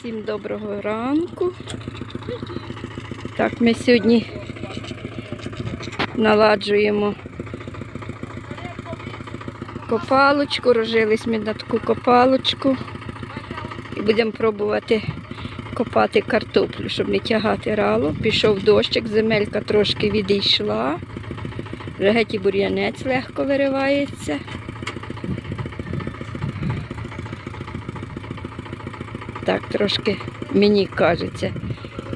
Всім доброго ранку. Так, ми сьогодні наладжуємо копалочку, рожились ми на таку копалочку і будемо пробувати копати картоплю, щоб не тягати рало. Пішов дощик, земелька трошки відійшла. Вже геть і бур'янець легко виривається. Так, трошки мені кажеться.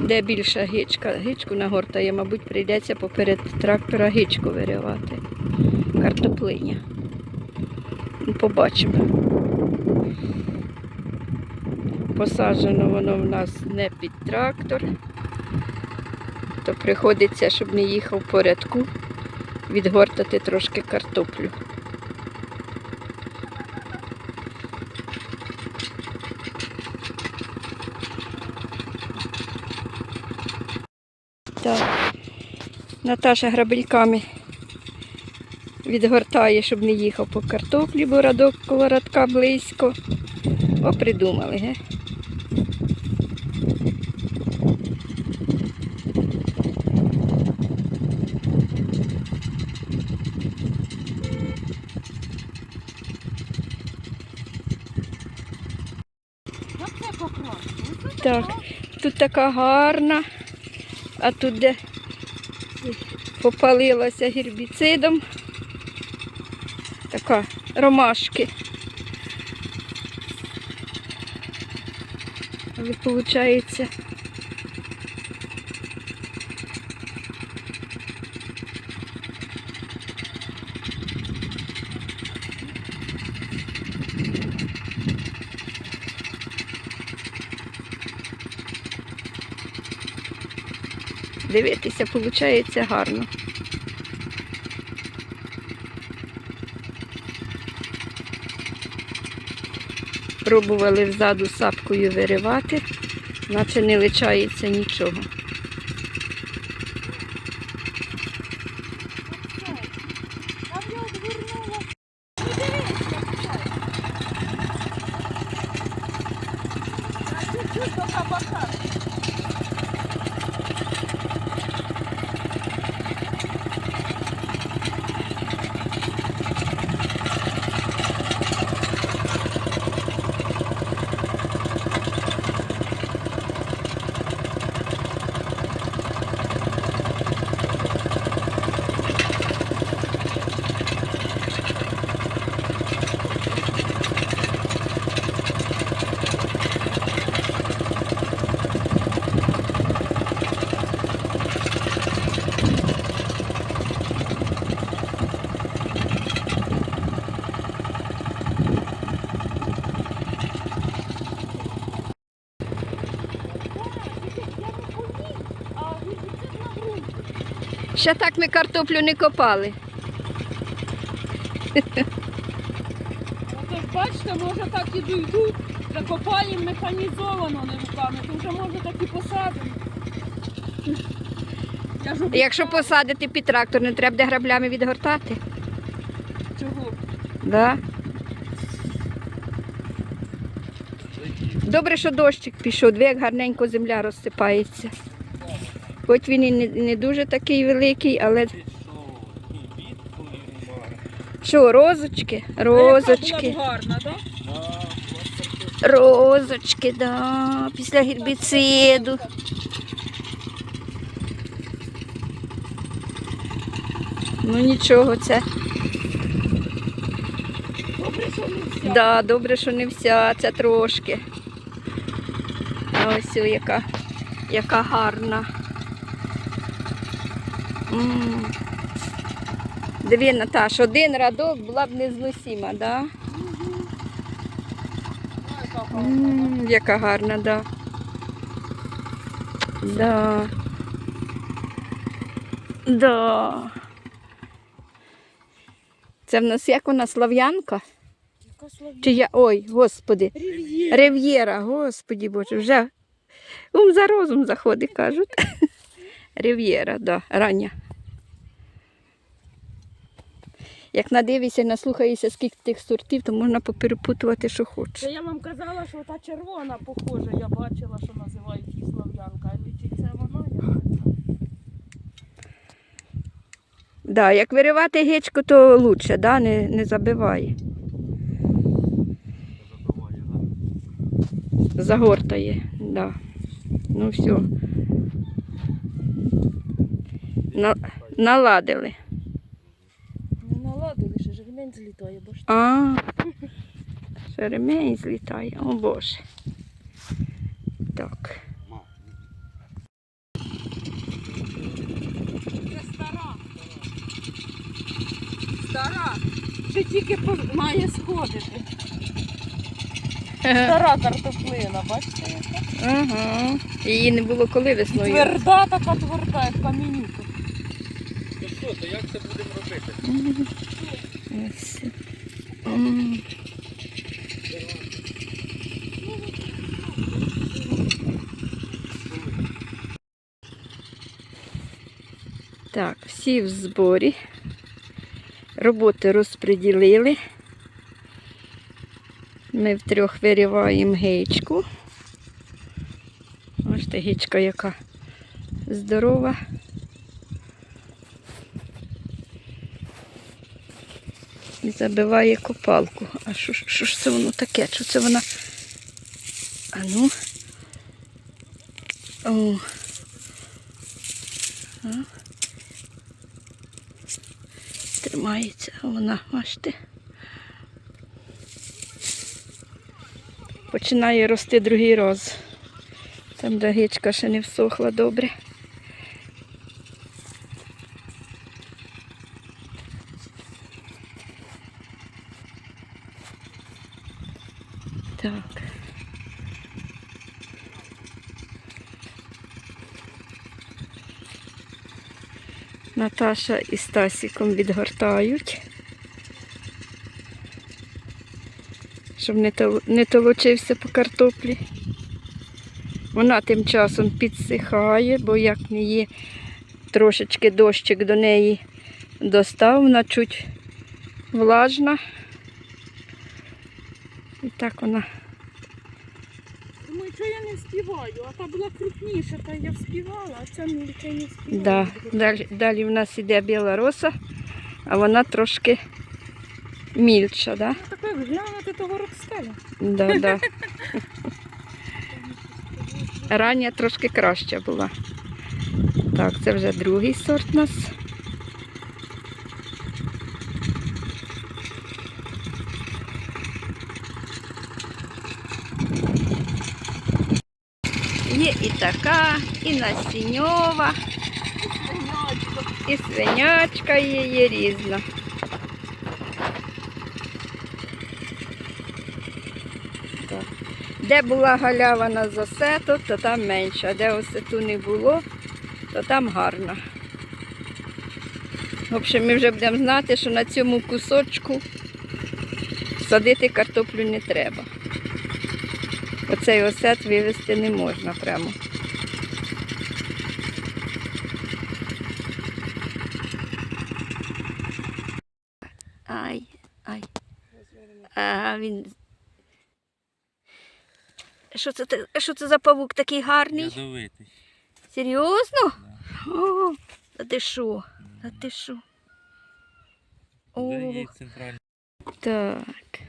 Де більша гичка? Гичку нагортає, мабуть, прийдеться поперед трактора гичку виривати. Картоплиня. Ну, Побачимо. Посаджено воно в нас не під трактор, то приходиться, щоб не їхав по рядку, відгортати трошки картоплю. Так. Наташа грабельками відгортає, щоб не їхав по картоплі, бо радок коло радка близько. О, придумали, ге? Так, тут така гарна, а тут де попалилася гербіцидом. Така ромашки. Але виходить. Дивитися, виходить гарно. Пробували взаду сапкою виривати, наче не лишається нічого. Ще так ми картоплю не копали. Ось бачите, може так і дійдуть, закопаємо механізовано не руками, то вже може так і посадимо. Я ж Якщо посадити під трактор, не треба буде граблями відгортати. Чого? Да? Добре, що дощик пішов, дві як гарненько земля розсипається. Хоч він і не, не дуже такий великий, але що, розочки? Розочки. Розочки, да, після гербіциду. Ну нічого, це. Добре, що не вся. Да, добре, що не вся, це трошки. А ось яка, яка гарна. Диви, Наташ, один радок була б незносима, да? Яка гарна. М, яка гарна, да. Да. Да. Це в нас як вона слав'янка? Чи я. Ой, господи. Рів'єра. Рев'єра, господі Боже, вже ум за розум заходить, кажуть. Рев'єра, да, рання. як надивишся і наслухаєшся, скільки тих сортів, то можна поперепутувати, що хочеш. Я вам казала, що та червона похожа, я бачила, що називають її слав'янка. А чи це вона? Да, як виривати гичку, то лучше, да? не, не забиває. Загортає, да. Ну все. На, наладили. Не наладили, ще ж ремень злітає, бо ж А, ще ремень злітає, о Боже. Так. Це стара. Стара. Ще тільки має сходити. Стара картоплина, бачите? яка? Ага. Її не було коли весною. Тверда така тверда, як камінюка. Що, то як це будемо робити? Ось. М. Так, всі в зборі. Роботи розподілили. Ми втрьох вириваємо гичку. Бачите, гичка яка здорова. І забиває копалку. А що, що ж це воно таке? Що це вона? А ну. О. А. Тримається вона, бачите. Починає рости другий раз. Там, де гичка ще не всохла добре. Так. Наташа і Стасіком відгортають. Щоб не, толочився по картоплі. Вона тим часом підсихає, бо як не є трошечки дощик до неї достав, вона чуть влажна. І так вона Думаю, що я не співаю, а та була крупніша, та я співала, а ця мільче не співала. Да, далі, далі в нас іде біла роса, а вона трошки мільша, да? Ну, таке глянути того рокстеля. Да, да. Рання трошки краща була. Так, це вже другий сорт у нас. Є і така, і насіньова, і свинячка є різна. Де була галява на засету, то там менше, а де осету не було, то там гарно. В общем, ми вже будемо знати, що на цьому кусочку садити картоплю не треба. Оцей осет вивезти не можна прямо. Ай, ай. А він. Що це, що це за павук такий гарний? Ядовитий. Серйозно? О, та ти що? Та ти що? О, так.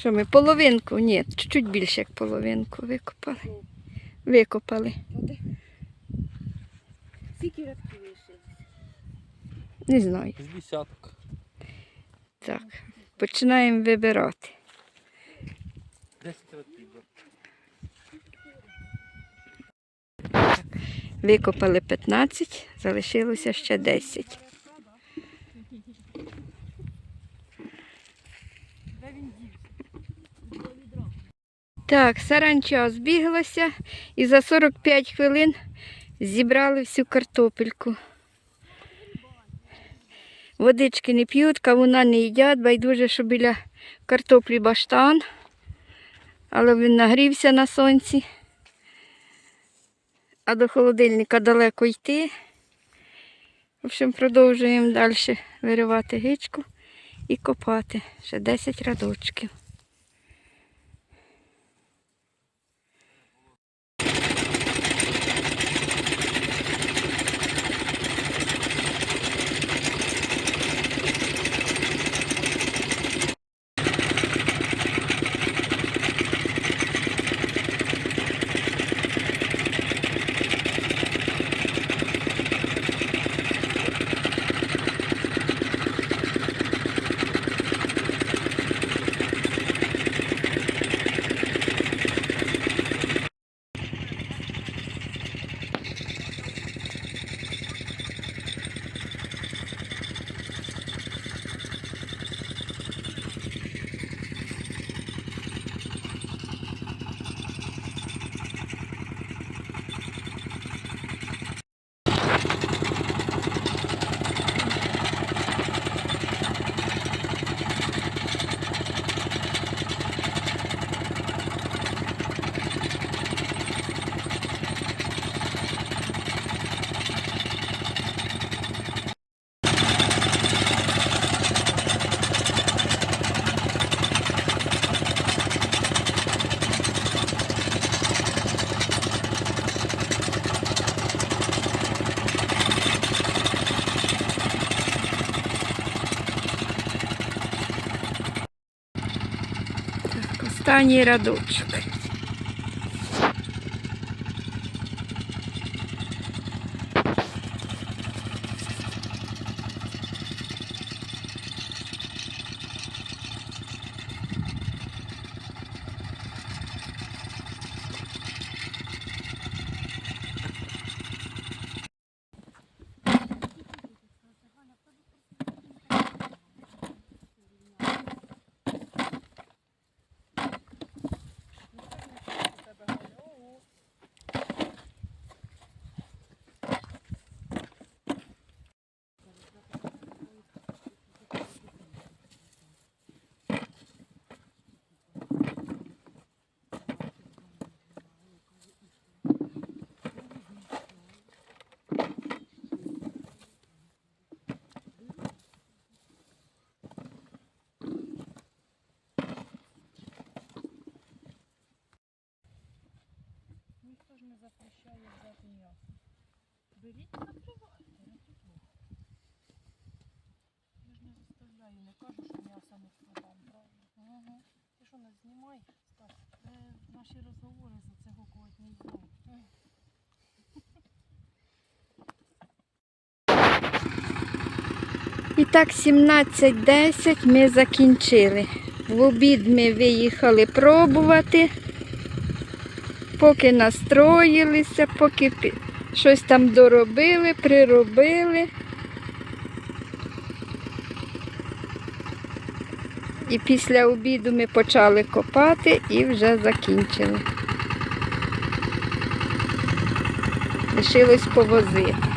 Що ми половинку? Ні, чуть-чуть більше як половинку викопали. Викопали. Скільки рядків лишилось? Не знаю. З десяток. Так. Починаємо вибирати. Десять років. Викопали 15, залишилося ще 10. Де він дівся? Так, саранча збіглася і за 45 хвилин зібрали всю картопельку. Водички не п'ють, кавуна не їдять, байдуже, що біля картоплі баштан. Але він нагрівся на сонці. А до холодильника далеко йти. В общем, продовжуємо далі виривати гичку і копати. Ще 10 рядочків. Так, останній рядочок. Запрещає взяти м'ясо. Беріть, накривайте, не підлогу. Я ж не заставляю, не кажу, що м'яса не продам, правильно? Угу. Ти що, не знімай? Стас, е, наші розговори за це гукувати не знаю. І так, 17.10 ми закінчили. В обід ми виїхали пробувати, поки настроїлися, поки щось там доробили, приробили. І після обіду ми почали копати і вже закінчили. Лишилось повозити.